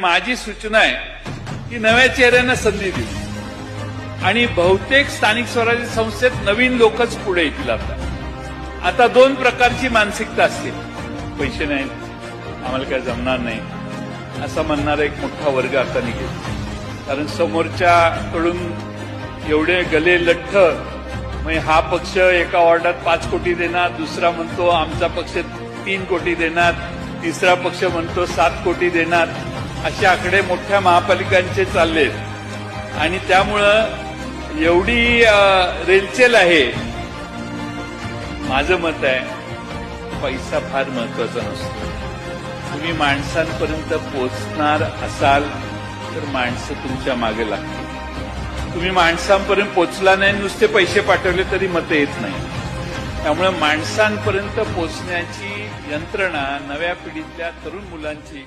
माझी सूचना आहे की नव्या चेहऱ्यांना संधी दिली आणि बहुतेक स्थानिक स्वराज्य संस्थेत नवीन लोकच पुढे येतील आता आता दोन प्रकारची मानसिकता असते. पैसे नाहीत आम्हाला काय जमणार नाही असा म्हणणारा एक मोठा वर्ग आता निघेल. कारण समोरच्याकडून एवढे गले लठ्ठ म्हणजे हा पक्ष एका वॉर्डात पाच कोटी देणार दुसरा म्हणतो आमचा पक्ष तीन कोटी देणार तिसरा पक्ष म्हणतो सात कोटी देणार. असे आकडे मोठ्या महापालिकांचे चाललेत. आणि त्यामुळं एवढी रेलचेल आहे. माझं मत आहे पैसा फार महत्त्वाचा नसतो. तुम्ही माणसांपर्यंत पोचणार असाल तर माणसं तुमच्या मागे लागतील. तुम्ही माणसांपर्यंत पोचला नाही नुसते पैसे पाठवले तरी मतं येत नाही. त्यामुळे माणसांपर्यंत पोचण्याची यंत्रणा नव्या पिढीतल्या तरुण मुलांची